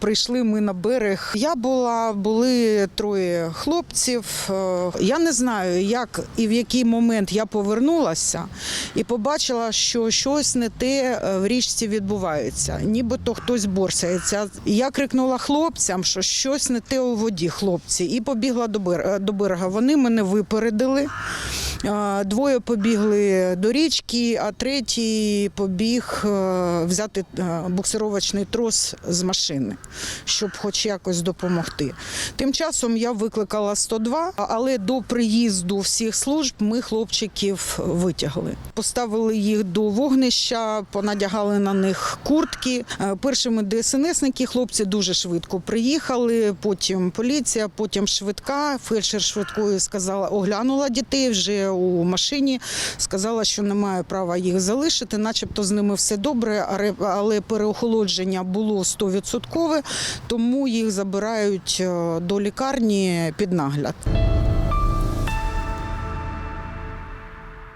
Прийшли ми на берег. Я була, були троє хлопців. Е, Я не знаю, як і в який момент я повернулася і побачила, що щось не те е, в річці відбувається, нібито хтось борсається. Я крикнула хлопцям, що щось не те у воді, хлопці, і побігла до до берега. Вони мене випередили. Двоє побігли до річки, а третій побіг е, взяти е, буксировочний трос з машини, щоб хоч якось допомогти. Тим часом я викликала 102, але до приїзду всіх служб ми хлопчиків витягли. Поставили їх до вогнища, понадягали на них куртки. Е, Першими ДСНСники хлопці дуже швидко приїхали. Потім поліція, потім швидка. Фельдшер швидкою сказала, оглянула дітей вже у машині. Сказала, що немає права їх залишити, начебто з ними все добре, але переохолодження було 100%, тому їх забирають е, до лікарні під нагляд.